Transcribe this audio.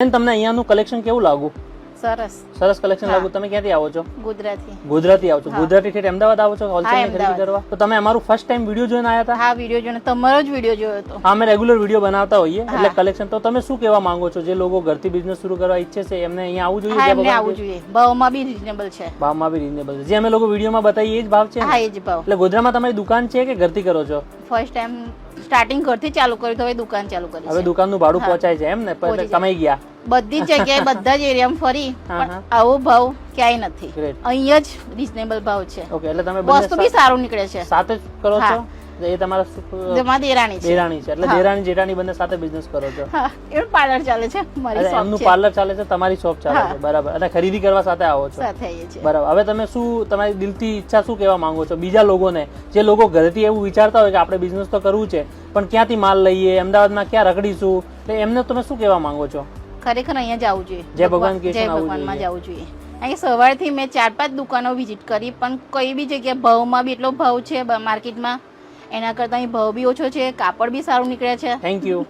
બેન તમને અહીંયાનું કલેક્શન કેવું લાગુ? સરસ. સરસ કલેક્શન લાગુ. તમે ક્યાંથી આવો છો? ગુજરાતી ગુજરાતી આવો છો? ગુજરાતી થી અમદાવાદ આવો છો? હોલસેલ ખરીદી કરવા? તો તમે અમારું ફર્સ્ટ ટાઈમ વીડિયો જોઈને આવ્યા હતા? હા વીડિયો જોઈને. તમારો જ વીડિયો જોયો હતો. હા અમે રેગ્યુલર વીડિયો બનાવતા હોઈએ. એટલે કલેક્શન તો તમે શું કહેવા માંગો છો? જે લોકો ઘરથી બિઝનેસ શરૂ કરવા ઈચ્છે છે એમને અહીંયા આવવું જોઈએ હા એમને આવવું જોઈએ. ભાવમાં બી રીઝનેબલ છે. ભાવમાં બી રિઝનેબલ છે. જે અમે લોકો વિડીયોમાં બતાવીએ એ જ ભાવ છે હા એ જ ભાવ. એટલે ગોધરામાં તમારી દુકાન છે કે ઘરથી કરો છો? ફર્સ્ટ ટાઈમ સ્ટાર્ટિંગ ઘરથી ચાલુ કર્યું તો હવે દુકાન ચાલુ કરી હવે દુકાનનું ભાડું પહોંચાય છે એમ ને? કમાઈ ગયા. બધી જગ્યાએ બધા જ એરિયામાં ફરી પણ આવો ભાવ ક્યાંય નથી. અહીંયા જ રિઝનેબલ ભાવ છે. ઓકે એટલે તમે વસ્તુ બી સારું નીકળે છે. સાથે જ કરો છો? એ તમારા જેમાં દેરાણી છે. દેરાણી છે. એટલે દેરાણી જેઠાણી બંને સાથે બિઝનેસ કરો છો? હા એનું પાર્લર ચાલે છે. મારી શોપ છે એમનું પાર્લર ચાલે છે તમારી શોપ ચાલે છે. બરાબર. અને ખરીદી કરવા સાથે આવો છો. સાથે આવીએ છીએ. બરાબર. હવે તમે શું તમારી દિલથી ઈચ્છા શું કહેવા માંગો છો? બીજા લોકોને. જે લોકો ઘરેથી એવું વિચારતા હોય કે આપણે બિઝનેસ તો કરવું છે પણ ક્યાંથી માલ લઈએ અમદાવાદમાં ક્યાં રખડીશું? એટલે એમને તમે શું કહેવા માંગો છો? ખરેખર અહીંયા જવું જોઈએ. જય ભગવાન જય ભગવાનમાં જવું જોઈએ. અહીં સવારથી મેં ચાર પાંચ દુકાનો વિઝિટ કરી પણ કઈ બી જગ્યાએ ભાવમાં બી એટલો ભાવ છે માર્કેટમાં એના કરતાં અહીં ભાવ બી ઓછો છે કાપડ બી સારું નીકળે છે. Thank you